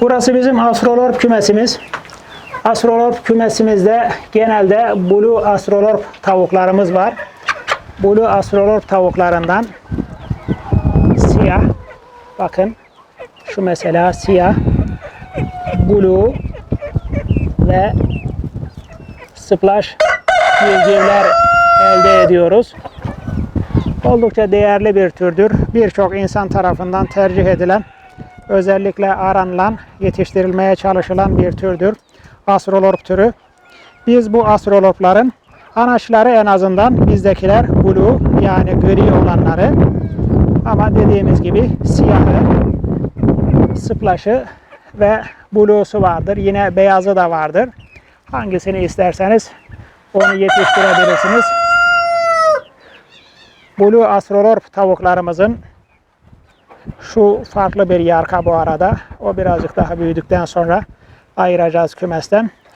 Burası bizim astrolorp kümesimiz. Astrolorp kümesimizde genelde blue astrolorp tavuklarımız var. Blue astrolorp tavuklarından siyah bakın şu mesela siyah blue ve splash civcivler elde ediyoruz. Oldukça değerli bir türdür. Birçok insan tarafından tercih edilen, özellikle aranılan, yetiştirilmeye çalışılan bir türdür. Astrolorp türü. Biz bu astrolorpların anaçları en azından bizdekiler blue yani gri olanları ama dediğimiz gibi siyahı, splash'ı ve blue'su vardır. Yine beyazı da vardır. Hangisini isterseniz onu yetiştirebilirsiniz. Blue Astrolorp tavuklarımızın şu farklı bir yarka bu arada. O birazcık daha büyüdükten sonra ayıracağız kümesten.